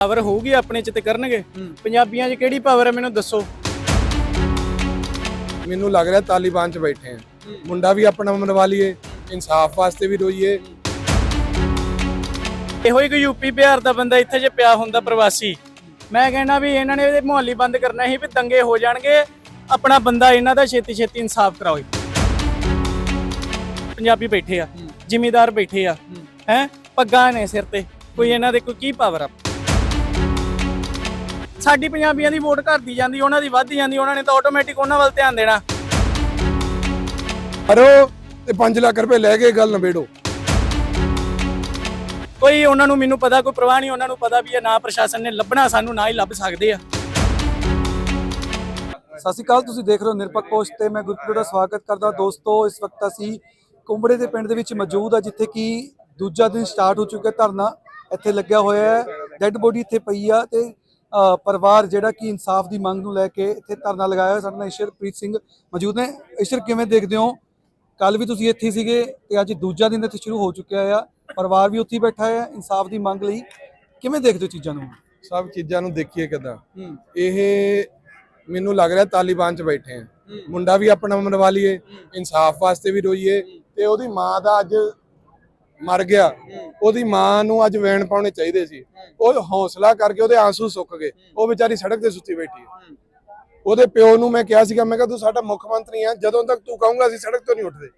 Power ਹੋਊਗੀ ਆਪਣੇ ਚ ਤੇ ਕਰਨਗੇ। ਪੰਜਾਬੀਆਂ 'ਚ ਕਿਹੜੀ ਪਾਵਰ ਹੈ ਮੈਨੂੰ ਦੱਸੋ। ਮੈਨੂੰ ਲੱਗ ਰਿਹਾ ਤਾਲਿਬਾਨ 'ਚ ਬੈਠੇ ਆ ਮੁੰਡਾ ਵੀ ਆਪਣਾ ਮਰਵਾ ਲਈਏ ਇਨਸਾਫ ਵਾਸਤੇ ਵੀ ਰੋਈਏ। ਇਹੋ ਹੀ ਕੋਈ ਯੂਪੀ ਬਿਹਾਰ ਦਾ ਬੰਦਾ ਇੱਥੇ ਜੇ ਪਿਆ ਹੁੰਦਾ ਪ੍ਰਵਾਸੀ। ਮੈਂ ਕਹਿਣਾ ਵੀ ਇਹਨਾਂ ਨੇ ਇਹਦੇ ਮੁਹੱਲੀ ਬੰਦ ਕਰਨਾ ਸੀ ਵੀ ਦੰਗੇ ਹੋ ਜਾਣਗੇ ਆਪਣਾ ਬੰਦਾ ਇਹਨਾਂ ਦਾ ਛੇਤੀ ਛੇਤੀ ਇਨਸਾਫ ਕਰਾਓ। ਪੰਜਾਬੀ ਬੈਠੇ ਆ ਜ਼ਿਮੀਦਾਰ ਬੈਠੇ ਆ ਹੈ। ਪੱਗਾਂ ਨੇ ਸਿਰ ਤੇ। ਕੋਈ ਇਹਨਾਂ ਦੇ ਕੋਈ ਕੀ ਪਾਵਰ ਆ? ਸਾਡੀ ਪੰਜਾਬੀਆਂ ਦੀ ਵੋਟ ਘਟਦੀ ਜਾਂਦੀ ਉਹਨਾਂ ਦੀ ਵੱਧਦੀ ਜਾਂਦੀ ਉਹਨਾਂ ਨੇ ਤਾਂ ਆਟੋਮੈਟਿਕ ਉਹਨਾਂ ਵੱਲ ਧਿਆਨ ਦੇਣਾ। ਕਰੋ ਤੇ 5 ਲੱਖ ਰੁਪਏ ਲੈ ਕੇ ਗੱਲ ਨਵੇੜੋ ਕੋਈ ਉਹਨਾਂ ਨੂੰ ਮੈਨੂੰ ਪਤਾ ਕੋਈ ਪ੍ਰਵਾਹ ਨਹੀਂ ਉਹਨਾਂ ਨੂੰ ਪਤਾ ਵੀ ਇਹ ਨਾ ਪ੍ਰਸ਼ਾਸਨ ਨੇ ਲੱਭਣਾ ਸਾਨੂੰ ਨਾ ਹੀ ਲੱਭ ਸਕਦੇ ਆ। ਸਤਿ ਸ਼੍ਰੀ ਅਕਾਲ ਤੁਸੀਂ ਦੇਖ ਰਹੇ ਹੋ ਨਿਰਪੱਖ ਪੋਸਟ ਤੇ ਮੈਂ ਗੁਰਪ੍ਰੀਤ ਦਾ ਸਵਾਗਤ ਕਰਦਾ। ਦੋਸਤੋ ਇਸ ਵਕਤ ਅਸੀਂ ਕੁੰਬੜੇ ਦੇ ਪਿੰਡ ਦੇ ਵਿੱਚ ਮੌਜੂਦ ਆ ਜਿੱਥੇ ਕਿ ਦੂਜਾ ਦਿਨ ਸਟਾਰਟ ਹੋ ਚੁੱਕਾ ਧਰਨਾ ਇੱਥੇ ਲੱਗਿਆ ਹੋਇਆ ਹੈ। ਡੈੱਡ ਬੋਡੀ ਇੱਥੇ ਪਈ ਆ ਤੇ ਪਰਿਵਾਰ ਜਿਹੜਾ ਕਿ ਇਨਸਾਫ ਦੀ ਮੰਗ ਨੂੰ ਲੈ ਕੇ ਇੱਥੇ ਧਰਨਾ ਲਗਾਇਆ ਹੋਇਆ ਸਾਡੇ ਨਾਲ ਈਸ਼ਰਪ੍ਰੀਤ ਸਿੰਘ ਮੌਜੂਦ ਨੇ। ਈਸ਼ਰ ਕਿਵੇਂ ਦੇਖਦੇ ਹੋ? ਕੱਲ ਵੀ ਤੁਸੀਂ ਇੱਥੇ ਸੀਗੇ ਤੇ ਅੱਜ ਦੂਜਾ ਦਿਨ ਇੱਥੇ ਸ਼ੁਰੂ ਹੋ ਚੁੱਕਿਆ ਆ। ਪਰਿਵਾਰ ਵੀ ਉੱਥੇ ਬੈਠਾ ਹੈ ਇਨਸਾਫ ਦੀ ਮੰਗ ਲਈ। ਕਿਵੇਂ ਦੇਖਦੇ ਹੋ ਚੀਜ਼ਾਂ ਨੂੰ? ਸਭ ਚੀਜ਼ਾਂ ਨੂੰ ਦੇਖੀਏ ਕਿਦਾਂ। ਇਹ ਮੈਨੂੰ ਲੱਗ ਰਿਹਾ ਤਾਲਿਬਾਨ 'ਚ ਬੈਠੇ ਆ। ਮੁੰਡਾ ਵੀ ਆਪਣਾ ਮਰਵਾ ਲਈਏ ਇਨਸਾਫ ਵਾਸਤੇ ਵੀ ਰੋਈਏ ਤੇ ਉਹਦੀ ਮਾਂ ਦਾ ਅੱਜ ਮਰ ਗਿਆ। ਉਹਦੀ ਮਾਂ ਨੂੰ ਅੱਜ ਵੈਣ ਪਾਉਣੇ ਚਾਹੀਦੇ ਸੀ। ਉਹ ਹੌਸਲਾ ਕਰਕੇ ਉਹਦੇ ਆਂਸੂ ਸੁੱਕ ਗਏ। ਉਹ ਵਿਚਾਰੀ ਸੜਕ ਤੇ ਸੁੱਤੀ ਬੈਠੀ ਹੈ। ਉਹਦੇ ਪਿਓ ਨੂੰ ਮੈਂ ਕਿਹਾ ਸੀਗਾ, ਮੈਂ ਕਿਹਾ ਤੂੰ ਸਾਡਾ ਮੁੱਖ ਮੰਤਰੀ ਆ, ਜਦੋਂ ਤੱਕ ਤੂੰ ਕਹੂੰਗਾ ਅਸੀਂ ਸੜਕ ਤੋਂ ਨਹੀਂ ਉੱਠਦੇ।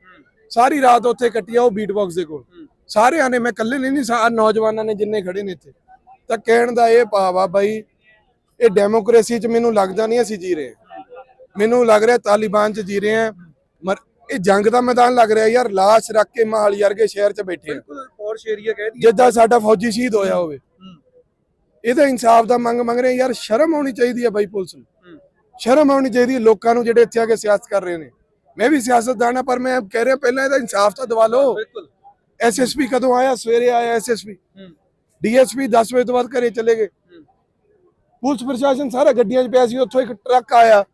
ਸਾਰੀ ਰਾਤ ਉੱਥੇ ਕੱਟੀ ਆ ਉਹ ਬੀਟ ਬਾਕਸ ਦੇ ਕੋਲ। ਸਾਰਿਆਂ ਨੇ, ਮੈਂ ਇਕੱਲੇ ਨਹੀਂ ਨਹੀਂ ਸਾ ਨੌਜਵਾਨਾਂ ਨੇ ਜਿੰਨੇ ਖੜੇ ਨੇ ਇੱਥੇ। ਤਾਂ ਕਹਿਣ ਦਾ ਇਹ ਭਾਵ ਆ, ਬਾਈ ਇਹ ਡੈਮੋਕ੍ਰੇਸੀ 'ਚ ਮੈਨੂੰ ਲੱਗਦਾ ਨਹੀਂ ਅਸੀਂ ਜੀ ਰਹੇ। ਮੈਨੂੰ ਲੱਗ ਰਿਹਾ ਤਾਲਿਬਾਨ 'ਚ ਜੀ ਰਹੇ ਆ ਇਹ ਜੰਗ ਦਾ ਮੈਦਾਨ ਲੱਗ ਰਿਹਾ ਯਾਰ ਲਾਸ਼ ਰੱਖ ਕੇ ਮਹਾਲੀ ਵਰਗੇ ਸ਼ਹਿਰ 'ਚ ਬੈਠੇ ਆ। ਕਹਿ ਜਿੱਦਾਂ ਸਾਡਾ ਫੌਜੀ ਸ਼ਹੀਦ ਹੋਇਆ ਹੋਵੇ। ਇਹਦਾ ਇਨਸਾਫ ਦਾ ਮੰਗ ਮੰਗ ਰਹੇ ਯਾਰ ਸ਼ਰਮ ਆਉਣੀ ਚਾਹੀਦੀ ਹੈ ਬਾਈ ਪੁਲਿਸ ਨੂੰ। ਸ਼ਰਮ ਆਉਣੀ ਚਾਹੀਦੀ ਹੈ ਲੋਕਾਂ ਨੂੰ ਜਿਹੜੇ ਇੱਥੇ ਆ ਕੇ ਸਿਆਸਤ ਕਰ ਰਹੇ ਨੇ। ਮੈਂ ਵੀ ਸਿਆਸਤਦਾਨ ਆ ਪਰ ਮੈਂ ਕਹਿ ਰਿਹਾ ਪਹਿਲਾਂ ਇਹਦਾ ਇਨਸਾਫ ਤਾਂ ਦਵਾ ਲਓ। ਬਿਲਕੁਲ। ਐਸਐਸਪੀ ਕਦੋਂ ਆਇਆ? ਸਵੇਰੇ ਆਇਆ ਐਸਐਸਪੀ ਡੀਐਸਪੀ 10 ਵਜੇ ਤੋਂ ਬਾਅਦ ਘਰੇ ਚਲੇ ਗਏ। ਪੁਲਿਸ ਪ੍ਰਸ਼ਾਸਨ ਸਾਰਾ ਗੱਡੀਆਂ 'ਚ ਪਿਆ ਸੀ ਉੱਥੋਂ ਇੱਕ ਟਰੱਕ ਆਇਆ।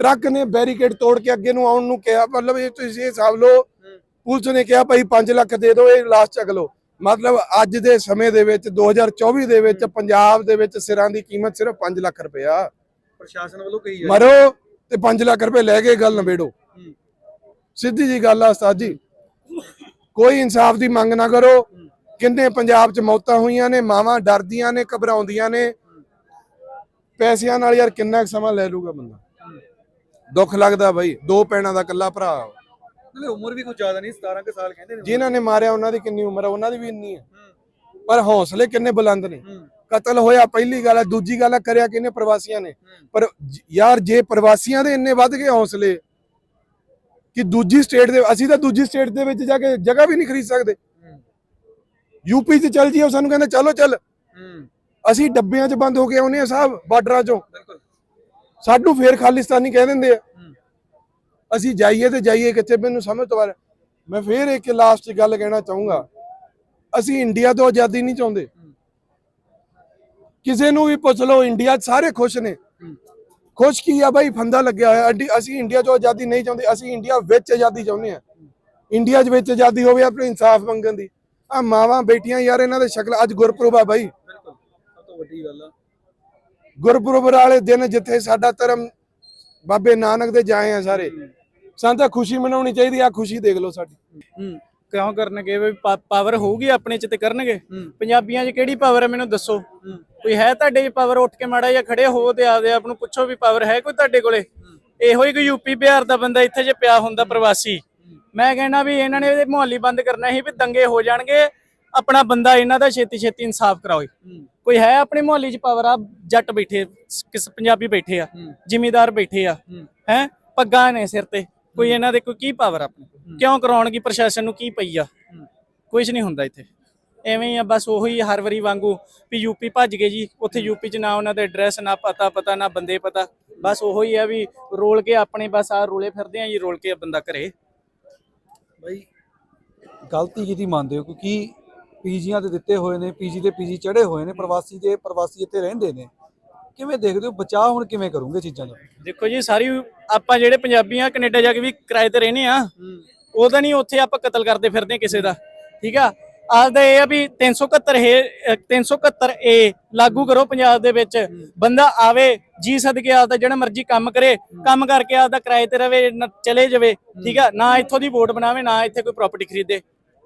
ਟਰੱਕ ਨੇ ਬੈਰੀਕੇਡ ਤੋੜ ਕੇ ਅੱਗੇ ਨੂੰ ਆਉਣ ਨੂੰ ਕਿਹਾ ਮਤਲਬ ਇਹ ਤੁਸੀਂ ਇਹ ਹਿਸਾਬ ਲਓ ਪੁਲਿਸ ਨੇ ਕਿਹਾ ਭਾਈ 5 ਲੱਖ ਦੇ ਦਿਓ ਇਹ ਲਾਸ਼ ਚੱਕ ਲਓ। ਮਤਲਬ ਅੱਜ ਦੇ ਸਮੇਂ ਦੇ ਵਿੱਚ 2024 ਦੇ ਵਿੱਚ ਪੰਜਾਬ ਦੇ ਵਿੱਚ ਸਿਰਾਂ ਦੀ ਕੀਮਤ ਸਿਰਫ 5 ਲੱਖ ਰੁਪਇਆ ਪ੍ਰਸ਼ਾਸਨ ਵੱਲੋਂ ਕਹੀ ਹੈ ਮਰੋ ਤੇ 5 ਲੱਖ ਰੁਪਏ ਲੈ ਕੇ ਗੱਲ ਨਵੇੜੋ ਸਿੱਧੀ ਜੀ ਗੱਲ ਆ ਉਸਤਾਦ ਜੀ। ਕੋਈ ਇਨਸਾਫ ਦੀ ਮੰਗ ਨਾ ਕਰੋ। ਕਿੰਨੇ ਪੰਜਾਬ 'ਚ ਮੌਤਾਂ ਹੋਈਆਂ ਨੇ ਮਾਵਾਂ ਡਰਦੀਆਂ ਨੇ ਘਬਰਾਉਂਦੀਆਂ ਨੇ। ਪੈਸਿਆਂ ਨਾਲ ਯਾਰ ਕਿੰਨਾ ਸਮਾਂ ਲੈ ਲੂਗਾ ਬੰਦਾ। ਦੁੱਖ ਲੱਗਦਾ ਬਈ ਦੋ ਪੈਣਾ ਦਾ ਇਕੱਲਾ ਭਰਾ। ਨਾਲੇ ਉਮਰ ਵੀ ਕੁਝ ਜ਼ਿਆਦਾ ਨਹੀਂ 17 ਕੁ ਸਾਲ ਕਹਿੰਦੇ ਨੇ ਜਿਨ੍ਹਾਂ ਨੇ ਮਾਰਿਆ ਉਹਨਾਂ ਦੀ ਕਿੰਨੀ ਉਮਰ ਆ ਉਹਨਾਂ ਦੀ ਵੀ ਇੰਨੀ ਹੈ। ਪਰ ਹੌਸਲੇ ਕਿੰਨੇ ਬੁਲੰਦ ਨੇ। ਕਤਲ ਹੋਇਆ ਪਹਿਲੀ ਗੱਲ ਹੈ ਦੂਜੀ ਗੱਲ ਹੈ ਕਰਿਆ ਕਿਨੇ ਪ੍ਰਵਾਸੀਆਂ ਨੇ। ਪਰ ਜ- ਯਾਰ ਜੇ ਪ੍ਰਵਾਸੀਆਂ ਦੇ ਇੰਨੇ ਵੱਧ ਗਏ ਹੌਸਲੇ ਕਿ ਦੂਜੀ ਸਟੇਟ ਦੇ ਅਸੀਂ ਤਾਂ ਦੂਜੀ ਸਟੇਟ ਦੇ ਵਿੱਚ ਜਾ ਕੇ ਜਗ੍ਹਾ ਵੀ ਨਹੀਂ ਖਰੀਦ ਸਕਦੇ। ਯੂਪੀ 'ਚ ਚੱਲ ਜੀਓ ਸਾਨੂੰ ਕਹਿੰਦੇ ਚਲੋ ਚੱਲ। ਅਸੀਂ ਡੱਬਿਆਂ 'ਚ ਬੰਦ ਹੋ ਕੇ ਆਉਨੇ ਆ ਸਾਹਿਬ ਬਾਰਡਰਾਂ 'ਚੋਂ। ਬਿਲਕੁਲ। ਸਾਨੂੰ ਫੇਰ ਖਾਲਿਸਤਾਨੀ ਕਹਿ ਦਿੰਦੇ ਆ। ਅਸੀਂ ਜਾਈਏ ਤੇ ਜਾਈਏ ਕਿੱਥੇ ਮੈਨੂੰ ਸਮਝ ਤੋਂ ਬਾਹਰ। ਮੈਂ ਫੇਰ ਇੱਕ ਲਾਸਟ ਗੱਲ ਕਹਿਣਾ ਚਾਹੂੰਗਾ। ਅਸੀਂ ਇੰਡੀਆ ਤੋਂ ਆਜ਼ਾਦੀ ਨਹੀਂ ਚਾਹੁੰਦੇ। ਕਿਸੇ ਨੂੰ ਵੀ ਪੁੱਛ ਲਓ ਇੰਡੀਆ 'ਚ ਸਾਰੇ ਖੁਸ਼ ਨੇ। ਖੁਸ਼ ਕੀ ਆ ਬਾਈ? ਫੰਦਾ ਲੱਗਿਆ ਹੋਇਆ। ਅਸੀਂ ਇੰਡੀਆ ਤੋਂ ਆਜ਼ਾਦੀ ਨਹੀਂ ਚਾਹੁੰਦੇ। ਅਸੀਂ ਇੰਡੀਆ ਵਿੱਚ ਆਜ਼ਾਦੀ ਚਾਹੁੰਦੇ ਆ ਇੰਡੀਆ 'ਚ ਵਿੱਚ ਆਜ਼ਾਦੀ ਹੋਵੇ ਆਪਣੇ ਇਨਸਾਫ ਮੰਗਣ ਦੀ। ਆ ਮਾਵਾਂ ਬੇਟੀਆਂ ਯਾਰ ਇਹਨਾਂ ਦੇ ਸ਼ਕਲ ਅੱਜ ਗੁਰਪੁਰਬ ਆ ਬਾਈ। ਬਿਲਕੁਲ। ਸਭ ਤੋਂ ਵੱਡੀ ਗੱਲ ਆ। ਗੁਰਪੁਰਬ ਵਾਲੇ ਦਿਨ ਜਿੱਥੇ ਸਾਡਾ ਧਰਮ ਬਾਬੇ ਨਾਨਕ ਦੇ ਜਾਏ ਆ ਸਾਰੇ ਸਾਨੂੰ ਤਾਂ ਖੁਸ਼ੀ ਮਨਾਉਣੀ ਚਾਹੀਦੀ ਆ ਖੁਸ਼ੀ ਦੇਖ ਲਓ ਸਾਡੀ। ਕਿਉਂ ਕਰਨਗੇ? ਵੀ ਪਾਵਰ ਹੋਊਗੀ ਆਪਣੇ ਚ ਤੇ ਕਰਨਗੇ? ਪੰਜਾਬੀਆਂ 'ਚ ਕਿਹੜੀ ਪਾਵਰ ਹੈ ਮੈਨੂੰ ਦੱਸੋ? ਕੋਈ ਹੈ ਤੁਹਾਡੇ 'ਚ ਪਾਵਰ ਉੱਠ ਕੇ ਮਾੜਾ ਜਾਂ ਖੜੇ? ਹੋ ਤੇ ਆਪਦੇ ਆਪ ਨੂੰ ਪੁੱਛੋ ਵੀ ਪਾਵਰ ਹੈ ਕੋਈ ਤੁਹਾਡੇ ਕੋਲੇ? ਇਹੋ ਹੀ ਕੋਈ ਯੂਪੀ ਬਿਹਾਰ ਦਾ ਬੰਦਾ ਇੱਥੇ ਜੇ ਪਿਆ ਹੁੰਦਾ ਪ੍ਰਵਾਸੀ। ਮੈਂ ਕਹਿਣਾ ਵੀ ਇਹਨਾਂ ਨੇ ਇਹਦੇ ਮੁਹੱਲੀ ਬੰਦ ਕਰਨਾ ਸੀ ਵੀ ਦੰਗੇ ਹੋ ਜਾਣਗੇ ਆਪਣਾ ਬੰਦਾ ਇਹਨਾਂ ਦਾ ਛੇਤੀ ਛੇਤੀ ਇਨਸਾਫ ਕਰਾਓ ਕੋਈ ਹੈ ਆਪਣੇ ਮੁਹੱਲੀ 'ਚ ਪਾਵਰ ਆ ਜੱਟ ਬੈਠੇ ਕਿਸ ਪੰਜਾਬੀ ਬੈਠੇ ਆ ਜ਼ਿਮੀਦਾਰ ਬੈਠੇ ਆ ਹੈ। ਪੱਗਾਂ ਨੇ ਸਿਰ ਤੇ। ਕੋਈ ਇਹਨਾਂ ਦੇ ਕੋਈ ਕੀ ਪਾਵਰ ਆਪਣੇ? ਕਿਉਂ ਕਰਾਉਣਗੀ? ਪ੍ਰਸ਼ਾਸਨ ਨੂੰ ਕੀ ਪਈ ਆ? ਕੁਝ ਨਹੀਂ ਹੁੰਦਾ ਇੱਥੇ। ਐਵੇਂ ਹੀ ਆ ਬਸ ਉਹੀ ਹਰ ਵਾਰੀ ਵਾਂਗੂ ਵੀ ਯੂਪੀ ਭੱਜ ਗਏ ਜੀ। ਉੱਥੇ ਯੂਪੀ 'ਚ ਨਾ ਉਹਨਾਂ ਦੇ ਐਡਰੈਸ ਨਾ ਪਤਾ ਪਤਾ ਨਾ ਬੰਦੇ ਪਤਾ। ਬਸ ਉਹੀ ਆ ਵੀ ਰੋਲ ਕੇ ਆਪਣੇ ਬਸ ਆ ਰੋਲੇ ਫਿਰਦੇ ਆ ਜੀ ਰੋਲ ਕੇ ਬੰਦਾ ਘਰੇ ਬਾਈ ਗਲਤੀ ਕੀਤੀ ਮੰਨਦੇ ਹੋ? ਕਿਉਂਕਿ ਪੀਜੀਆਂ ਤੇ ਦਿੱਤੇ ਹੋਏ ਨੇ, ਪੀਜੀ ਤੇ ਪੀਜੀ ਚੜੇ ਹੋਏ ਨੇ, ਪ੍ਰਵਾਸੀ ਦੇ ਪ੍ਰਵਾਸੀ ਇੱਥੇ ਰਹਿੰਦੇ ਨੇ। ਕਿਵੇਂ ਦੇਖਦੇ ਹੋ, ਬਚਾਅ ਹੁਣ ਕਿਵੇਂ ਕਰੋਗੇ ਚੀਜ਼ਾਂ ਦਾ? ਦੇਖੋ ਜੀ, ਸਾਰੀ ਆਪਾਂ ਜਿਹੜੇ ਪੰਜਾਬੀ ਆ ਕੈਨੇਡਾ ਜਾ ਕੇ ਵੀ ਕਿਰਾਏ ਤੇ ਰਹਿੰਦੇ ਆ ਉਹਦਾ ਨਹੀਂ ਉੱਥੇ ਆਪਾਂ ਕਤਲ ਕਰਦੇ ਫਿਰਦੇ ਕਿਸੇ ਦਾ, ਠੀਕ ਆ? ਆਪਦਾ ਇਹ ਆ ਵੀ 371 ਹੈ 371 ਏ ਲਾਗੂ ਕਰੋ ਪੰਜਾਬ ਦੇ ਵਿੱਚ। ਬੰਦਾ ਆਵੇ, ਜੀ ਸਦਕੇ ਆਪਦਾ ਜਿਹੜਾ ਮਰਜ਼ੀ ਕੰਮ ਕਰੇ, ਕੰਮ ਕਰਕੇ ਆਪਦਾ ਕਿਰਾਏ ਤੇ ਰਵੇ ਚਲੇ ਜਾਵੇ, ਠੀਕ ਆ? ਨਾ ਇੱਥੋਂ ਦੀ ਵੋਟ ਬਣਾਵੇ, ਨਾ ਇੱਥੇ ਕੋਈ ਪ੍ਰਾਪਰਟੀ ਖਰੀਦੇ।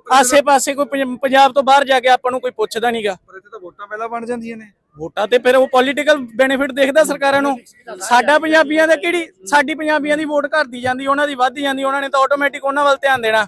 ਆਸੇ ਪਾਸੇ ਕੋਈ ਪੰਜ- ਪੰਜਾਬ ਤੋਂ ਬਾਹਰ ਜਾ ਕੇ ਆਪਾਂ ਨੂੰ ਕੋਈ ਪੁੱਛਦਾ ਨਹੀਂਗਾ ਪਰ ਇੱਥੇ ਤਾਂ ਵੋਟਾਂ ਪਹਿਲਾਂ ਬਣ ਜਾਂਦੀਆਂ ਨੇ। ਵੋਟਾਂ ਤੇ ਫਿਰ ਉਹ ਪੋਲੀਟੀਕਲ ਬੈਨੀਫਿਟ ਦੇਖਦਾ ਸਰਕਾਰਾਂ ਨੂੰ। ਸਾਡਾ ਪੰਜਾਬੀਆਂ ਦਾ ਕਿਹੜੀ ਸਾਡੀ ਪੰਜਾਬੀਆਂ ਦੀ ਵੋਟ ਘਟਦੀ ਜਾਂਦੀ ਉਹਨਾਂ ਦੀ ਵੱਧਦੀ ਜਾਂਦੀ ਉਹਨਾਂ ਨੇ ਤਾਂ ਆਟੋਮੈਟਿਕ ਉਹਨਾਂ ਵੱਲ ਧਿਆਨ ਦੇਣਾ।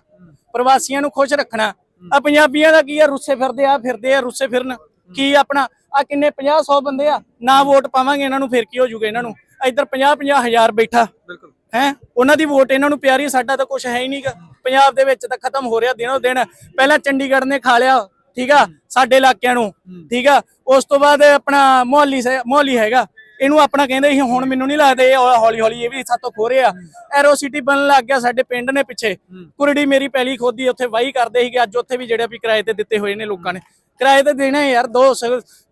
ਪ੍ਰਵਾਸੀਆਂ ਨੂੰ ਖੁਸ਼ ਰੱਖਣਾ। ਆ ਪੰਜਾਬੀਆਂ ਦਾ ਕੀ ਆ? ਰੁੱਸੇ ਫਿਰਦੇ ਆ ਫਿਰਦੇ ਆ ਰੁੱਸੇ ਫਿਰਨ। ਕੀ ਆਪਣਾ ਆ ਕਿੰਨੇ 50 100 ਬੰਦੇ ਆ ਨਾ ਵੋਟ ਪਾਵਾਂਗੇ ਇਹਨਾਂ ਨੂੰ ਫਿਰ ਕੀ ਹੋ ਜੂਗਾ ਇਹਨਾਂ ਨੂੰ? ਇੱਧਰ 50 50 ਹਜ਼ਾਰ ਬੈਠਾ। ਬਿਲਕੁਲ। ਹੈ? ਉਹਨਾਂ ਦੀ ਵੋਟ ਇਹਨਾਂ ਨੂੰ ਪਿਆਰੀ ਸਾਡਾ ਤਾਂ ਕੁਝ ਹੈ ਹੀ ਨਹੀਂਗਾ ਪੰਜਾਬ ਦੇ ਵਿੱਚ ਤਾਂ ਖਤਮ ਹੋ ਰਿਹਾ ਦਿਨੋ ਦਿਨ। ਪਹਿਲਾਂ ਚੰਡੀਗੜ੍ਹ ਨੇ ਖਾ ਲਿਆ ਠੀਕ ਆ ਸਾਡੇ ਇਲਾਕਿਆਂ ਨੂੰ ਠੀਕ ਆ। ਉਸ ਤੋਂ ਬਾਅਦ ਆਪਣਾ ਮੁਹੱਲੀ ਮੁਹੱਲੀ ਹੈਗਾ। ਇਹਨੂੰ ਆਪਣਾ ਕਹਿੰਦੇ ਸੀ ਹੁਣ ਮੈਨੂੰ ਨਹੀਂ ਲੱਗਦਾ ਇਹ ਹੌਲੀ ਹੌਲੀ ਇਹ ਵੀ ਸਾਤੋਂ ਖੋ ਰਿਹਾ। ਐਰੋ ਸਿਟੀ ਬਣਨ ਲੱਗ ਗਿਆ ਸਾਡੇ ਪਿੰਡ ਨੇ ਪਿੱਛੇ। ਕੁਰੜੀ ਮੇਰੀ ਪਹਿਲੀ ਖੋਦੀ ਉੱਥੇ ਵਾਹੀ ਕਰਦੇ ਸੀਗੇ। ਅੱਜ ਉੱਥੇ ਵੀ ਜਿਹੜੇ ਵੀ ਕਿਰਾਏ ਤੇ ਦਿੱਤੇ ਹੋਏ ਨੇ ਲੋਕਾਂ ਨੇ। ਕਿਰਾਏ ਤੇ ਦੇਣਾ ਯਾਰ ਦੋ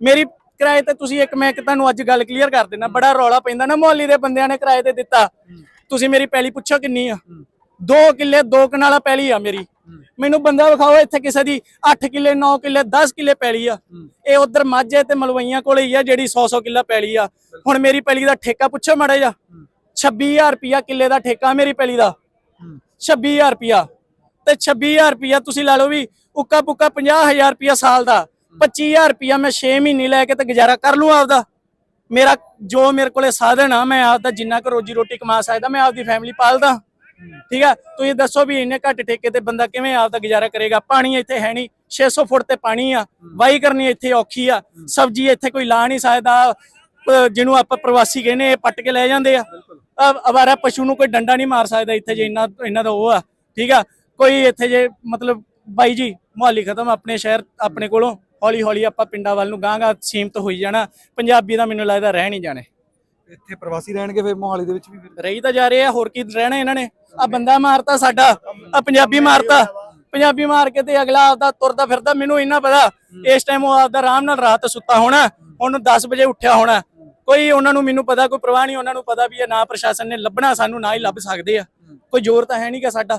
ਮੇਰੀ ਕਿਰਾਏ ਤੇ ਤੁਸੀਂ ਇੱਕ ਮੈਂ ਇੱਕ ਤੁਹਾਨੂੰ ਅੱਜ ਗੱਲ ਕਲੀਅਰ ਕਰ ਦੇਣਾ ਬੜਾ ਰੌਲਾ ਪੈਂਦਾ ਨਾ ਮੁਹੱਲੀ ਦੇ ਬੰਦਿਆਂ ਨੇ ਕਿਰਾਏ ਤੇ ਦਿੱਤਾ। ਤੁਸੀਂ ਮੇਰੀ ਪਹਿਲੀ ਪੁੱਛੋ ਕਿੰਨੀ ਆ? ਦੋ ਕਿੱਲੇ ਦੋ ਕਨਾਲਾ ਪੈਲੀ ਆ ਮੇਰੀ। ਮੈਨੂੰ ਬੰਦਾ ਵਿਖਾਓ ਇੱਥੇ ਕਿਸੇ ਦੀ 8 ਕਿੱਲੇ 9 ਕਿੱਲੇ 10 ਕਿੱਲੇ ਪੈਲੀ ਆ। ਇਹ ਉਧਰ ਮਾਝੇ ਤੇ ਮਲਵਈਆਂ ਕੋਲੇ ਹੀ ਆ ਜਿਹੜੀ 100 100 ਕਿੱਲਾ ਪੈਲੀ ਆ। ਹੁਣ ਮੇਰੀ ਪੈਲੀ ਦਾ ਠੇਕਾ ਪੁੱਛੋ ਮਾੜਾ ਜਾ 26000 ਰੁਪਿਆ ਕਿੱਲੇ ਦਾ ਠੇਕਾ ਮੇਰੀ ਪੈਲੀ ਦਾ। 26000 ਰੁਪਿਆ ਤੇ 26000 ਰੁਪਿਆ ਤੁਸੀਂ ਲਾ ਲਓ ਵੀ ਉੱਕਾ ਪੁੱਕਾ 50000 ਰੁਪਿਆ ਸਾਲ ਦਾ। 25000 ਰੁਪਇਆ ਮੈਂ 6 ਮਹੀਨੇ ਲੈ ਕੇ ਤੇ ਗੁਜ਼ਾਰਾ ਕਰ ਲੂੰ ਆਪਦਾ। ਮੇਰਾ ਜੋ ਮੇਰੇ ਕੋਲੇ ਸਾਧਨ ਆ, ਮੈਂ ਆਪਦਾ ਜਿੰਨਾ ਕੁ ਰੋਜੀ ਰੋਟੀ ਕਮਾ ਸਕਦਾ, ਮੈਂ ਆਪਦੀ ਫੈਮਿਲੀ ਪਾਲਦਾ। ਠੀਕ ਆ? ਤੁਸੀਂ ਦੱਸੋ ਵੀ ਇੰਨੇ ਘੱਟ ਠੇਕੇ ਤੇ ਬੰਦਾ ਕਿਵੇਂ ਆਪਦਾ ਗੁਜ਼ਾਰਾ ਕਰੇਗਾ? ਪਾਣੀ ਇੱਥੇ ਹੈ ਨਹੀਂ। 600 ਫੁੱਟ ਤੇ ਪਾਣੀ ਆ। ਵਾਹੀ ਕਰਨੀ ਇੱਥੇ ਔਖੀ ਆ। ਸਬਜ਼ੀ ਇੱਥੇ ਕੋਈ ਲਾ ਨਹੀਂ ਸਕਦਾ। ਜਿਹਨੂੰ ਆਪਾਂ ਪ੍ਰਵਾਸੀ ਕਹਿੰਦੇ ਪੱਟ ਕੇ ਲੈ ਜਾਂਦੇ ਆ। ਅਵਾਰਾ ਪਸ਼ੂ ਨੂੰ ਕੋਈ ਡੰਡਾ ਨਹੀਂ ਮਾਰ ਸਕਦਾ ਇੱਥੇ ਜੇ ਇੰਨਾ ਇਹਨਾਂ ਦਾ ਉਹ ਆ। ਠੀਕ ਆ? ਕੋਈ ਇੱਥੇ ਜੇ ਮਤਲਬ ਬਾਈ ਜੀ, ਮੁਹਾਲੀ ਖਤਮ ਆਪਣੇ ਸ਼ਹਿਰ, ਆਪਣੇ ਕੋਲੋਂ। ਹੌਲੀ ਹੌਲੀ ਆਪਾਂ ਪਿੰਡਾਂ ਵੱਲ ਨੂੰ ਗਾਂਗਾ ਸੀਮਤ ਹੋਈ ਜਾਣਾ। ਪੰਜਾਬੀ ਦਾ ਮੈਨੂੰ ਲੱਗਦਾ ਰਹਿ ਨਹੀਂ ਜਾਣੇ। ਇੱਥੇ ਪ੍ਰਵਾਸੀ ਰਹਿਣਗੇ ਫਿਰ ਮੋਹਾਲੀ ਦੇ ਵਿੱਚ ਵੀ ਫਿਰ? ਰਹੀ ਤਾਂ ਜਾ ਰਹੇ ਆ ਹੋਰ ਕੀ ਰਹਿਣਾ ਇਹਨਾਂ ਨੇ? ਆ ਬੰਦਾ ਮਾਰਤਾ ਸਾਡਾ ਆ ਪੰਜਾਬੀ ਮਾਰਤਾ। ਪੰਜਾਬੀ ਮਾਰ ਕੇ ਤੇ ਅਗਲਾ ਆਪਦਾ ਤੁਰਦਾ ਫਿਰਦਾ ਮੈਨੂੰ ਇੰਨਾ ਪਤਾ। ਇਸ ਟਾਈਮ ਉਹ ਆਪਦਾ ਆਰਾਮ ਨਾਲ ਰਾਤ ਸੁੱਤਾ ਹੋਣਾ ਹੁਣ 10 ਵਜੇ ਉੱਠਿਆ ਹੋਣਾ। ਕੋਈ ਉਹਨਾਂ ਨੂੰ ਮੈਨੂੰ ਪਤਾ ਕੋਈ ਪ੍ਰਵਾਹ ਨਹੀਂ ਉਹਨਾਂ ਨੂੰ ਪਤਾ ਵੀ ਇਹ ਨਾ ਪ੍ਰਸ਼ਾਸਨ ਨੇ ਲੱਭਣਾ ਸਾਨੂੰ ਨਾ ਹੀ ਲੱਭ ਸਕਦੇ ਆ। ਕੋਈ ਜ਼ੋਰ ਤਾਂ ਹੈ ਨਹੀਂਗਾ ਸਾਡਾ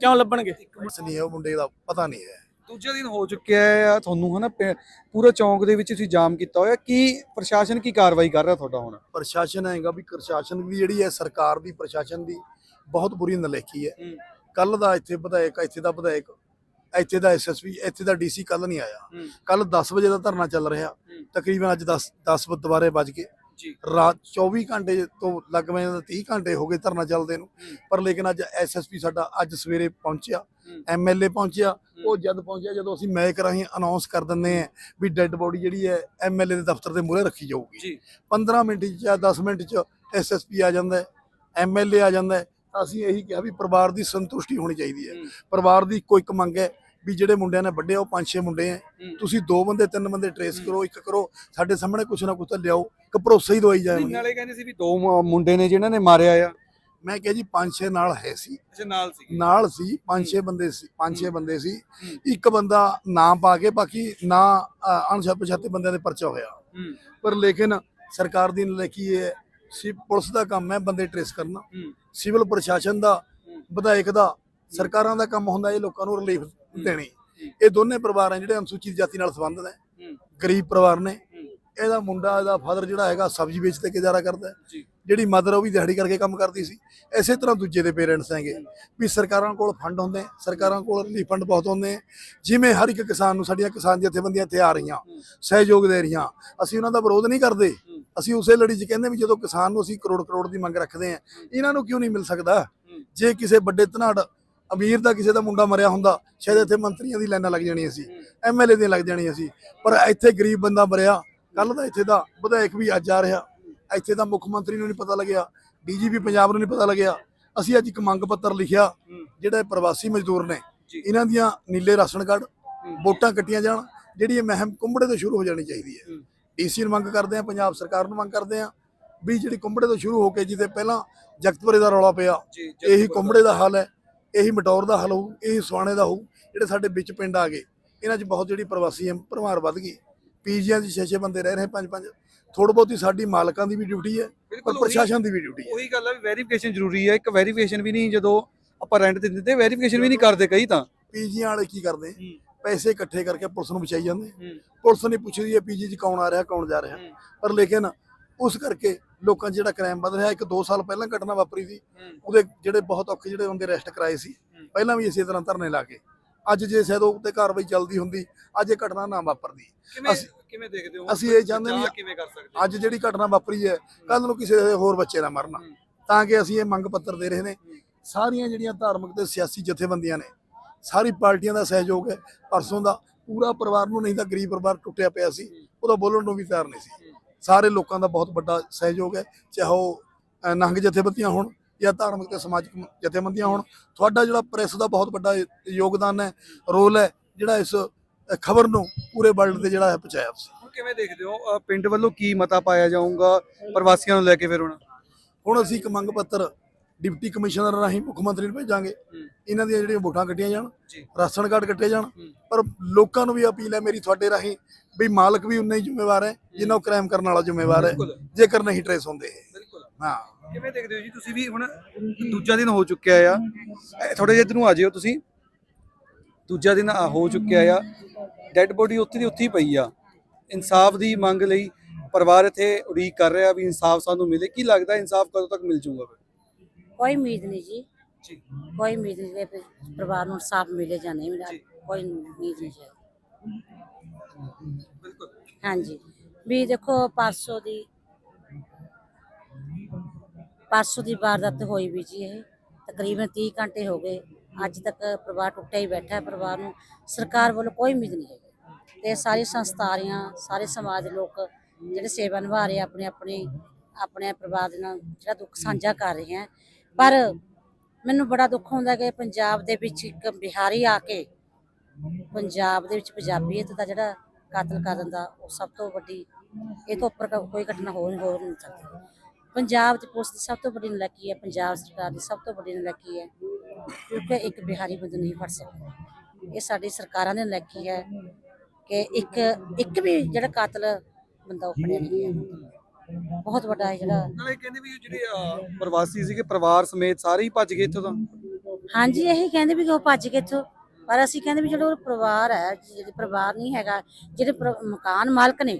ਕਿਉਂ ਲੱਭਣਗੇ? ਬਸ ਨਹੀਂ ਹੈ ਉਹ ਮੁੰਡੇ ਦਾ ਪਤਾ ਨਹੀਂ ਹੈ। ਦੂਜੇ ਦਿਨ ਹੋ ਚੁੱਕਿਆ ਹੈ ਆ ਤੁਹਾਨੂੰ ਹਨਾ ਪੈ- ਪੂਰੇ ਚੌਂਕ ਦੇ ਵਿੱਚ ਤੁਸੀਂ ਜਾਮ ਕੀਤਾ ਹੋਇਆ ਕੀ ਪ੍ਰਸ਼ਾਸਨ ਕੀ ਕਾਰਵਾਈ ਕਰ ਰਿਹਾ ਤੁਹਾਡਾ ਹੁਣ? ਪ੍ਰਸ਼ਾਸਨ ਹੈਗਾ ਵੀ ਪ੍ਰਸ਼ਾਸਨ ਵੀ ਜਿਹੜੀ ਹੈ ਸਰਕਾਰ ਦੀ ਪ੍ਰਸ਼ਾਸਨ ਦੀ ਬਹੁਤ ਬੁਰੀ ਨਲੇਖੀ ਹੈ। ਕੱਲ ਦਾ ਇੱਥੇ ਵਿਧਾਇਕ ਇੱਥੇ ਦਾ ਵਿਧਾਇਕ ਇੱਥੇ ਦਾ ਐਸਐਸਪੀ ਇੱਥੇ ਦਾ ਡੀਸੀ ਕੱਲ ਨਹੀਂ ਆਇਆ। ਕੱਲ 10 ਵਜੇ ਦਾ ਧਰਨਾ ਚੱਲ ਰਿਹਾ। ਤਕਰੀਬਨ ਅੱਜ 10 10 ਦੁਬਾਰੇ ਵੱਜ ਜੀ ਰਾਤ 24 ਘੰਟੇ ਤੋਂ ਲਗਭਗ 30 ਘੰਟੇ ਹੋ ਗਏ ਧਰਨਾ ਚੱਲਦੇ ਨੂੰ। ਪਰ ਲੇਕਿਨ ਅੱਜ ਐਸਐਸਪੀ ਸਾਡਾ ਅੱਜ ਸਵੇਰੇ ਪਹੁੰਚਿਆ ਐਮਐਲਏ ਪਹੁੰਚਿਆ। ਉਹ ਜਦ ਪਹੁੰਚਿਆ ਜਦੋਂ ਅਸੀਂ ਮੈਕ ਰਾਹੀਂ ਅਨਾਉਂਸ ਕਰ ਦਿੰਦੇ ਆ ਵੀ ਡੈੱਡ ਬੋਡੀ ਜਿਹੜੀ ਹੈ ਐਮਐਲਏ ਦੇ ਦਫ਼ਤਰ ਦੇ ਮੂਹਰੇ ਰੱਖੀ ਜਾਊਗੀ। ਜੀ। 15 ਮਿੰਟ ਚ ਜਾਂ 10 ਮਿੰਟ ਚ ਐਸਐਸਪੀ ਆ ਜਾਂਦਾ ਹੈ ਐਮਐਲਏ ਆ ਜਾਂਦਾ ਹੈ। ਤਾਂ ਅਸੀਂ ਇਹੀ ਕਿਹਾ ਵੀ ਪਰਿਵਾਰ ਦੀ ਸੰਤੁਸ਼ਟੀ ਹੋਣੀ ਚਾਹੀਦੀ ਹੈ। ਹੂੰ। ਪਰਿਵਾਰ ਦੀ ਕੋਈ ਇੱਕ ਮੰਗ ਹੈ ਵੀ ਜਿਹੜੇ ਮੁੰਡਿਆਂ ਨੇ ਵੱਡੇ ਉਹ ਪੰਜ ਛੇ ਮੁੰਡੇ ਆ। ਤੁਸੀਂ ਦੋ ਬੰਦੇ ਤਿੰਨ ਬੰਦੇ ਟਰੇਸ ਕਰੋ ਇੱਕ ਕਰੋ ਸਾਡੇ ਸਾਹਮਣੇ ਕੁਛ ਨਾ ਕੁਛ ਤਾਂ ਲਿਆਓ ਕਿ ਭਰੋਸਾ ਹੀ ਦਵਾਈ ਜਾਵੇ ਨਾਲੇ ਕਹਿੰਦੇ ਸੀ ਵੀ ਦੋ ਮ- ਮੁੰਡੇ ਨੇ ਜਿਨ੍ਹਾਂ ਨੇ ਮਾਰਿਆ ਆ। ਮੈਂ ਕਿਹਾ ਜੀ ਪੰਜ ਛੇ ਨਾਲ ਹੈ ਸੀ। ਅੱਛਾ ਨਾਲ ਸੀ। ਨਾਲ ਸੀ ਪੰਜ ਛੇ ਬੰਦੇ ਸੀ ਪੰਜ ਛੇ ਬੰਦੇ ਸੀ। ਇੱਕ ਬੰਦਾ ਨਾਂ ਪਾ ਕੇ ਬਾਕੀ ਨਾ ਅਣਛਾਤੇ ਬੰਦਿਆਂ ਦੇ ਪਰਚਾ ਹੋਇਆ। ਹੂੰ। ਪਰ ਲੇਕਿਨ ਸਰਕਾਰ ਦੀ ਨਲੇਕੀ ਇਹ ਹੈ ਸੀ ਪੁਲਿਸ ਦਾ ਕੰਮ ਹੈ ਬੰਦੇ ਟ੍ਰੇਸ ਕਰਨਾ। ਹੂੰ। ਸਿਵਲ ਪ੍ਰਸ਼ਾਸਨ ਦਾ। ਵਿਧਾਇਕ ਦਾ ਸਰਕਾਰਾਂ ਦਾ ਕੰਮ ਹੁੰਦਾ ਇਹ ਲੋਕਾਂ ਨੂੰ ਰਿਲੀਫ ਦੇਣੀ। ਇਹ ਦੋਨੇ ਪਰਿਵਾਰ ਹੈ ਜਿਹੜੇ ਅਨੁਸੂਚਿਤ ਜਾਤੀ ਨਾਲ ਸੰਬੰਧਿਤ ਹੈ। ਗਰੀਬ ਪਰਿਵਾਰ ਨੇ। ਇਹਦਾ ਮੁੰਡਾ ਇਹਦਾ ਫਾਦਰ ਜਿਹੜਾ ਹੈਗਾ ਸਬਜ਼ੀ ਵੇਚ ਤੇ ਗੁਜ਼ਾਰਾ ਕਰਦਾ ਹੈ। ਜਿਹੜੀ ਮਦਰ ਉਹ ਵੀ ਦਿਹਾੜੀ ਕਰਕੇ ਕੰਮ ਕਰਦੀ ਸੀ। ਇਸੇ ਤਰ੍ਹਾਂ ਦੂਜੇ ਦੇ ਪੇਰੈਂਟਸ ਹੈਗੇ। ਵੀ ਸਰਕਾਰਾਂ ਕੋਲ ਫੰਡ ਹੁੰਦੇ ਆ, ਸਰਕਾਰਾਂ ਕੋਲ ਰਿਲੀਫ ਫੰਡ ਬਹੁਤ ਹੁੰਦੇ ਆ। ਜਿਵੇਂ ਹਰ ਇੱਕ ਕਿਸਾਨ ਨੂੰ ਸਾਡੀਆਂ ਕਿਸਾਨ ਜਥੇਬੰਦੀਆਂ ਇੱਥੇ ਆ ਰਹੀਆਂ। ਸਹਿਯੋਗ ਦੇ ਰਹੀਆਂ। ਅਸੀਂ ਉਹਨਾਂ ਦਾ ਵਿਰੋਧ ਨਹੀਂ ਕਰਦੇ। ਅਸੀਂ ਉਸੇ ਲੜੀ 'ਚ ਕਹਿੰਦੇ ਵੀ ਜਦੋਂ ਕਿਸਾਨ ਨੂੰ ਅਸੀਂ ਕਰੋੜ ਕਰੋੜ ਦੀ ਮੰਗ ਰੱਖਦੇ ਆ ਇਹਨਾਂ ਨੂੰ ਕਿਉਂ ਨਹੀਂ ਮਿਲ ਸਕਦਾ? ਜੇ ਕਿਸੇ ਵੱਡੇ ਧਨਾੜ ਅਮੀਰ ਦਾ ਕਿਸੇ ਦਾ ਮੁੰਡਾ ਮਰਿਆ ਹੁੰਦਾ ਸ਼ਾਇਦ ਇੱਥੇ ਮੰਤਰੀਆਂ ਦੀ ਲਾਈਨਾਂ ਲੱਗ ਜਾਣੀਆਂ ਸੀ ਐਮਐਲਏ ਦੀਆਂ ਲੱਗ ਜਾਣੀਆਂ ਸੀ ਪਰ ਇੱਥੇ ਗਰੀਬ ਬੰਦਾ ਮਰਿਆ ਕੱਲ ਦਾ ਇੱਥੇ ਦਾ ਵਿਧਾਇਕ ਵੀ ਅੱਜ ਆ ਰਿਹਾ ਇੱਥੇ ਦਾ ਮੁੱਖ ਮੰਤਰੀ ਨੂੰ ਨਹੀਂ ਪਤਾ ਲੱਗਿਆ ਡੀਜੀਪੀ ਪੰਜਾਬ ਨੂੰ ਨਹੀਂ ਪਤਾ ਲੱਗਿਆ ਅਸੀਂ ਅੱਜ ਇੱਕ ਮੰਗ ਪੱਤਰ ਲਿਖਿਆ ਜਿਹੜੇ ਪ੍ਰਵਾਸੀ ਮਜ਼ਦੂਰ ਨੇ। ਇਹਨਾਂ ਦੀਆਂ ਨੀਲੇ ਰਾਸ਼ਨ ਕਾਰਡ ਵੋਟਾਂ ਕੱਟੀਆਂ ਜਾਣ ਜਿਹੜੀ ਇਹ ਮਹਿਮ ਕੁੰਬੜੇ ਤੋਂ ਸ਼ੁਰੂ ਹੋ ਜਾਣੀ ਚਾਹੀਦੀ ਹੈ। ਡੀਸੀ ਨੂੰ ਮੰਗ ਕਰਦੇ ਆ ਪੰਜਾਬ ਸਰਕਾਰ ਨੂੰ ਮੰਗ ਕਰਦੇ ਆ ਵੀ ਜਿਹੜੀ ਕੁੰਬੜੇ ਤੋਂ ਸ਼ੁਰੂ ਹੋ ਕੇ ਜਿੱਥੇ ਪਹਿਲਾਂ ਜਗਤਪੁਰੇ ਦਾ ਰੌਲਾ ਪਿਆ ਇਹੀ ਕੁੰਬੜੇ ਦਾ ਹੱਲ ਹੈ ਇਹੀ ਮਟੌਰ ਦਾ ਹੱਲ ਹੋਊ ਇਹੀ ਸੁਆਣੇ ਦਾ ਹੋਊ ਜਿਹੜੇ ਸਾਡੇ ਵਿੱਚ ਪਿੰਡ ਆ ਗਏ ਇਹਨਾਂ 'ਚ ਬਹੁਤ ਜਿਹੜੀ ਪ੍ਰਵਾਸੀ ਭਰਮਾਰ ਵੱਧ ਗਈ। ਪੀਜੀਆਂ 'ਚ ਛੇ ਛੇ ਬੰਦੇ ਰਹਿ ਰਹੇ ਪੰਜ ਪੰਜ ਥੋੜ੍ਹ ਬਹੁਤੀ ਸਾਡੀ ਮਾਲਕਾਂ ਦੀ ਵੀ ਡਿਊਟੀ ਹੈ ਪਰ ਪ੍ਰਸ਼ਾਸਨ ਦੀ ਵੀ ਡਿਊਟੀ ਹੈ। ਉਹੀ ਗੱਲ ਹੈ ਵੀ ਵੈਰੀਫਿਕੇਸ਼ਨ ਜ਼ਰੂਰੀ ਹੈ ਇੱਕ ਵੈਰੀਫਿਕੇਸ਼ਨ ਵੀ ਨਹੀਂ ਜਦੋਂ ਆਪਾਂ ਰੈਂਟ ਤੇ ਦਿੰਦੇ ਵੈਰੀਫਿਕੇਸ਼ਨ ਵੀ ਨਹੀਂ ਕਰਦੇ ਕਈ ਤਾਂ। ਪੀਜੀਆਂ ਵਾਲੇ ਕੀ ਕਰਦੇ? ਪੈਸੇ ਇਕੱਠੇ ਕਰਕੇ ਪੁਲਿਸ ਨੂੰ ਬਚਾਈ ਜਾਂਦੇ। ਪੁਲਿਸ ਨਹੀਂ ਪੁੱਛਦੀ ਹੈ ਪੀਜੀ 'ਚ ਕੌਣ ਆ ਰਿਹਾ ਕੌਣ ਜਾ ਰਿਹਾ। ਪਰ ਲੇਕਿਨ ਉਸ ਕਰਕੇ ਲੋਕਾਂ 'ਚ ਜਿਹੜਾ ਕ੍ਰਾਈਮ ਵੱਧ ਰਿਹਾ ਇੱਕ 2 ਸਾਲ ਪਹਿਲਾਂ ਘਟਨਾ ਵਾਪਰੀ ਸੀ। ਉਹਦੇ ਜਿਹੜੇ ਬਹੁਤ ਔਖੇ ਜਿਹੜੇ ਬੰਦੇ ਅਰੈਸਟ ਕਰਾਏ ਸੀ। ਪਹਿਲਾਂ ਵੀ ਇਸੇ ਤਰ੍ਹਾਂ ਧਰਨੇ ਲਾ ਕੇ ਅੱਜ ਜੇ ਸ਼ਾਇਦ ਉਹ ਤੇ ਕਾਰਵਾਈ ਚੱਲਦੀ ਹੁੰਦੀ ਅੱਜ ਇਹ ਘਟਨਾ ਨਾ ਵਾਪਰਦੀ। ਕਿਵੇਂ ਅਸੀਂ- ਕਿਵੇਂ ਦੇਖਦੇ ਹੋ? ਅਸੀਂ ਇਹ ਚਾਹੁੰਦੇ ਵੀ ਕਿਵੇਂ ਕਰ ਸਕਦੇ ਅੱਜ ਜਿਹੜੀ ਘਟਨਾ ਵਾਪਰੀ ਹੈ ਕੱਲ ਨੂੰ ਕਿਸੇ ਦੇ ਹੋਰ ਬੱਚੇ ਨਾ ਮਰਨ। ਤਾਂ ਕਿ ਅਸੀਂ ਇਹ ਮੰਗ ਪੱਤਰ ਦੇ ਰਹੇ ਨੇ। ਸਾਰੀਆਂ ਜਿਹੜੀਆਂ ਧਾਰਮਿਕ ਤੇ ਸਿਆਸੀ ਜਥੇਬੰਦੀਆਂ ਨੇ ਸਾਰੀ ਪਾਰਟੀਆਂ ਦਾ ਸਹਿਯੋਗ ਹੈ ਪਰਸੋਂ ਦਾ ਪੂਰਾ ਪਰਿਵਾਰ ਨੂੰ ਨਹੀਂ ਤਾਂ ਗਰੀਬ ਪਰਿਵਾਰ ਟੁੱਟਿਆ ਪਿਆ ਸੀ। ਉਹਦਾ ਬੋਲਣ ਨੂੰ ਵੀ ਤਿਆਰ ਨਹੀਂ ਸੀ। ਸਾਰੇ ਲੋਕਾਂ ਦਾ ਬਹੁਤ ਵੱਡਾ ਸਹਿਯੋਗ ਹੈ ਚਾਹੇ ਉਹ ਨੰਗ ਜਥੇਬੰਦੀਆਂ ਹੋਣ ਜਾਂ ਧਾਰਮਿਕ ਤੇ ਸਮਾਜਿਕ ਜਥੇਬੰਦੀਆਂ ਹੋਣ ਤੁਹਾਡਾ ਜਿਹੜਾ ਪ੍ਰੈਸ ਦਾ ਬਹੁਤ ਵੱਡਾ ਯੋਗਦਾਨ ਹੈ ਰੋਲ ਹੈ ਜਿਹੜਾ ਇਸ ਖਬਰ ਨੂੰ ਪੂਰੇ ਵਰਲਡ ਤੇ ਜਿਹੜਾ ਹੈ ਪਹੁੰਚਾਇਆ ਤੁਸੀਂ। ਹੁਣ ਕਿਵੇਂ ਦੇਖਦੇ ਹੋ? ਪਿੰਡ ਵੱਲੋਂ ਕੀ ਮਤਾ ਪਾਇਆ ਜਾਊਗਾ? ਪ੍ਰਵਾਸੀਆਂ ਨੂੰ ਲੈ ਕੇ ਫਿਰ ਹੁਣ? ਹੁਣ ਅਸੀਂ ਇੱਕ ਮੰਗ ਪੱਤਰ ਡਿਪਟੀ ਕਮਿਸ਼ਨਰ ਰਾਹੀਂ ਮੁੱਖ ਮੰਤਰੀ ਨੂੰ ਭੇਜਾਂਗੇ। ਇਹਨਾਂ ਦੀਆਂ ਜਿਹੜੀਆਂ ਵੋਟਾਂ ਕੱਟੀਆਂ ਜਾਣ। ਰਾਸ਼ਨ ਕਾਰਡ ਕੱਟੇ ਜਾਣ। ਪਰ ਲੋਕਾਂ ਨੂੰ ਵੀ ਅਪੀਲ ਹੈ ਮੇਰੀ ਤੁਹਾਡੇ ਰਾਹੀਂ ਵੀ ਮਾਲਕ ਵੀ ਉਨਾ ਹੀ ਜ਼ਿੰਮੇਵਾਰ ਹੈ ਜਿੰਨਾ ਉਹ ਕ੍ਰਾਈਮ ਕਰਨ ਵਾਲਾ ਜ਼ਿੰਮੇਵਾਰ ਹੈ। ਜੇਕਰ ਨਹੀਂ ਟਰੇਸ ਹੁੰਦੇ। ਹਾਂ। ਕਿਵੇਂ ਦੇਖਦੇ ਹੋ ਜੀ? ਤੁਸੀਂ ਵੀ ਹੁਣ ਦੂਜਾ ਦਿਨ ਹੋ ਚੁੱਕਿਆ ਆ। ਥੋੜੇ ਜਿਹਾ ਇੱਧਰ ਨੂੰ ਆ ਜਿਓ ਤੁਸੀਂ। ਦੂਜਾ ਦਿਨ ਆ- ਹੋ ਚੁੱਕਿਆ ਆ। ਡੈੱਡ ਬੋਡੀ ਉੱਥੇ ਦੀ ਉੱਥੇ ਹੀ ਪਈ ਆ। ਇਨਸਾਫ ਦੀ ਮੰਗ ਲਈ ਪਰਿਵਾਰ ਇੱਥੇ ਉਡੀਕ ਕਰ ਰਿਹਾ ਵੀ ਇਨਸਾਫ ਸਾਨੂੰ ਮਿਲੇ। ਕੀ ਲੱਗਦਾ ਇਨਸਾਫ ਕਦੋਂ ਤੱਕ ਮਿਲ ਜਾਊਗਾ ਫਿਰ? ਕੋਈ ਉਮੀਦ ਨਹੀਂ ਜੀ। ਜੀ। ਕੋਈ ਉਮੀਦ ਨਹੀਂ ਕਿ ਪਰਿਵਾਰ ਨੂੰ ਇਨਸਾਫ ਮਿਲੇ ਜਾਂ ਨਹੀਂ ਮਿਲੇ ਕੋਈ ਉਮੀਦ ਨਹੀਂ ਹੈ ਬਿਲਕੁਲ। ਹਾਂਜੀ। ਵੀ ਦੇਖੋ ਪਰਸੋਂ ਦੀ ਪਰਸੋਂ ਦੀ ਵਾਰਦਾਤ ਹੋਈ ਵੀ ਜੀ ਇਹ। ਤਕਰੀਬਨ 30 ਘੰਟੇ ਹੋ ਗਏ। ਅੱਜ ਤੱਕ ਪਰਿਵਾਰ ਟੁੱਟਿਆ ਹੀ ਬੈਠਾ ਹੈ। ਪਰਿਵਾਰ ਨੂੰ ਸਰਕਾਰ ਵੱਲੋਂ ਕੋਈ ਉਮੀਦ ਨਹੀਂ ਹੈ ਤੇ ਸਾਰੀ ਸੰਸਥਾਰੀਆਂ ਸਾਰੇ ਸਮਾਜ ਲੋਕ ਜਿਹੜੇ ਸੇਵਾ ਨਿਭਾ ਰਹੇ ਆ ਆਪਣੇ ਆਪਣੇ ਆਪਣੇ ਪਰਿਵਾਰ ਦੇ ਨਾਲ ਜਿਹੜਾ ਦੁੱਖ ਸਾਂਝਾ ਕਰ ਰਹੇ ਹੈ ਪਰ ਮੈਨੂੰ ਬੜਾ ਦੁੱਖ ਹੁੰਦਾ ਕਿ ਪੰਜਾਬ ਦੇ ਵਿੱਚ ਇੱਕ ਬਿਹਾਰੀ ਆ ਕੇ ਪੰਜਾਬ ਦੇ ਵਿੱਚ ਪੰਜਾਬੀਅਤ ਦਾ ਜਿਹੜਾ ਕਾਤਲ ਕਰ ਦਿੰਦਾ ਉਹ ਸਭ ਤੋਂ ਵੱਡੀ ਇਹ ਤੋਂ ਉੱਪਰ ਕੋਈ ਘਟਨਾ ਹੋ ਹੋ ਨਹੀਂ ਸਕਦੀ। ਪੰਜਾਬ ਦੀ ਪੁਲਿਸ ਦੀ ਸਭ ਤੋਂ ਵੱਡੀ ਨਲਾਇਕੀ ਹੈ ਪੰਜਾਬ ਸਰਕਾਰ ਦੀ ਸਭ ਤੋਂ ਵੱਡੀ ਨਲਾਇਕੀ ਹੈ ਕਿਉਂਕਿ ਇੱਕ ਬਿਹਾਰੀ ਬੰਦੇ ਨਹੀਂ ਫੜ ਸਕਦਾ। ਇਹ ਸਾਡੀ ਸਰਕਾਰਾਂ ਦੀ ਨਲਾਇਕੀ ਹੈ ਕਿ ਇੱਕ ਇੱਕ ਵੀ ਜਿਹੜਾ ਕਾਤਲ ਬੰਦਾ ਉਹ ਫੜਿਆ ਨਹੀਂ ਗਿਆ। ਬਹੁਤ ਵੱਡਾ ਹੈ ਜਿਹੜਾ। ਨਾਲੇ ਕਹਿੰਦੇ ਵੀ ਜਿਹੜੇ ਅ, ਪ੍ਰਵਾਸੀ ਸੀਗੇ ਪਰਿਵਾਰ ਸਮੇਤ ਸਾਰੇ ਹੀ ਭੱਜ ਗਏ ਇੱਥੋਂ ਤਾਂ। ਹਾਂਜੀ ਇਹੀ ਕਹਿੰਦੇ ਵੀ ਕਿ ਉਹ ਭੱਜ ਗਏ ਇੱਥੋਂ। ਪਰ ਅਸੀਂ ਕਹਿੰਦੇ ਵੀ ਜਿਹੜਾ ਉਹ ਪਰਿਵਾਰ ਹੈ ਜਿਹੜੇ ਪਰਿਵਾਰ ਨਹੀਂ ਹੈਗਾ ਜਿਹੜੇ ਪਰ- ਮਕਾਨ ਮਾਲਕ ਨੇ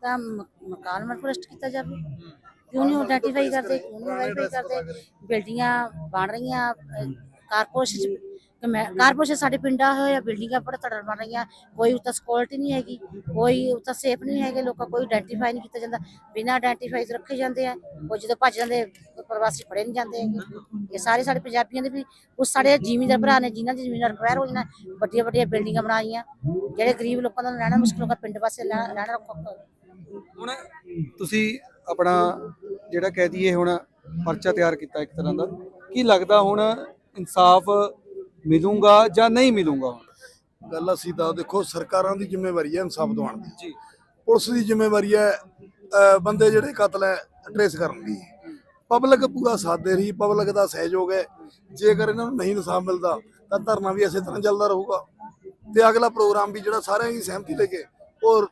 ਤਾਂ ਮ- ਮਕਾਨ ਮਾਲਕ ਅਰੈਸਟ ਕੀਤਾ ਜਾਵੇ। ਕਿਉਂ ਨਹੀਂ ਆਇਡੈਂਟੀਫਾਈ ਕਰਦੇ ਕਿਉਂ ਨਹੀਂ ਆਇਡੈਂਟੀਫਾਈ ਕਰਦੇ? ਬਿਲਡਿੰਗਾਂ ਬਣ ਰਹੀਆਂ ਕਾਰਪੋਰੇਸ਼ਨ ਕਾਰਪੋਰੇਸ਼ਨ ਸਾਡੇ ਪਿੰਡਾਂ ਹੋਇਆ ਬਿਲਡਿੰਗਾਂ ਬੜਾ ਤੜੜ ਬਣ ਰਹੀਆਂ, ਕੋਈ ਉੱਤਾ ਸਕਿਉਰਟੀ ਨਹੀਂ ਹੈਗੀ, ਕੋਈ ਉੱਤਾ ਸੇਫ ਨਹੀਂ ਹੈਗੇ, ਲੋਕਾਂ ਕੋਈ ਆਇਡੈਂਟੀਫਾਈ ਨਹੀਂ ਕੀਤਾ ਜਾਂਦਾ, ਬਿਨਾਂ ਆਇਡੈਂਟੀਫਾਈ ਰੱਖੇ ਜਾਂਦੇ ਆ, ਉਹ ਜਦੋਂ ਭੱਜ ਜਾਂਦੇ ਪ੍ਰਵਾਸੀ ਫੜੇ ਨਹੀਂ ਜਾਂਦੇ ਇਹ ਸਾਰੇ ਸਾਡੇ ਪੰਜਾਬੀਆਂ ਦੇ ਵੀ ਉਹ ਸਾਡੇ ਜ਼ਿਮੀਂਦਾਰ ਭਰਾ ਨੇ, ਜਿਨ੍ਹਾਂ ਦੀ ਜ਼ਮੀਨਾਂ ਰਿਕਵਾਇਰ ਹੋਈਆਂ ਵੱਡੀਆਂ ਵੱਡੀਆਂ ਬਿਲਡਿੰਗਾਂ ਬਣਾਈਆਂ ਜਿਹੜੇ ਗਰੀਬ ਲੋਕਾਂ ਦਾ ਰਹਿਣਾ ਮੁਸ਼ਕਿਲ ਹੋਗਾ ਪਿੰਡ ਵਾਸਤੇ ਰਹਿਣਾ ਔਖਾ ਹੁਣ ਤੁਸੀਂ ਆਪਣਾ ਜਿਹੜਾ ਕਹਿ ਦਈਏ ਹੁਣ ਪਰਚਾ ਤਿਆਰ ਕੀਤਾ ਇੱਕ ਤਰ੍ਹਾਂ ਦਾ, ਕੀ ਲੱਗਦਾ ਹੁਣ ਇਨਸਾਫ ਮਿਲੂਗਾ ਜਾਂ ਨਹੀਂ ਮਿਲੂਗਾ? ਗੱਲ ਅਸੀਂ ਤਾਂ ਦੇਖੋ ਸਰਕਾਰਾਂ ਦੀ ਜ਼ਿੰਮੇਵਾਰੀ ਹੈ ਇਨਸਾਫ ਦਿਵਾਉਣ ਦੀ। ਜੀ। ਪੁਲਿਸ ਦੀ ਜ਼ਿੰਮੇਵਾਰੀ ਹੈ ਬੰਦੇ ਜਿਹੜੇ ਕਤਲ ਹੈ ਟਰੇਸ ਕਰਨ ਦੀ। ਪਬਲਿਕ ਪੂਰਾ ਸਾਥ ਦੇ ਰਹੀ ਪਬਲਿਕ ਦਾ ਸਹਿਯੋਗ ਹੈ। ਜੇਕਰ ਇਹਨਾਂ ਨੂੰ ਨਹੀਂ ਇਨਸਾਫ ਮਿਲਦਾ ਤਾਂ ਧਰਨਾ ਵੀ ਇਸੇ ਤਰ੍ਹਾਂ ਚੱਲਦਾ ਰਹੂਗਾ। ਤੇ ਅਗਲਾ ਪ੍ਰੋਗਰਾਮ ਵੀ ਜਿਹੜਾ ਸਾਰਿਆਂ ਦੀ ਸਹਿਮਤੀ ਲੈ ਕੇ ਉਹ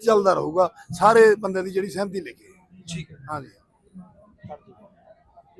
ਚੱਲਦਾ ਰਹੂਗਾ। ਸਾਰੇ ਬੰਦੇ ਦੀ ਜਿਹੜੀ ਸਹਿਮਤੀ ਲੈ ਕੇ। ਠੀਕ ਹੈ। ਹਾਂਜੀ।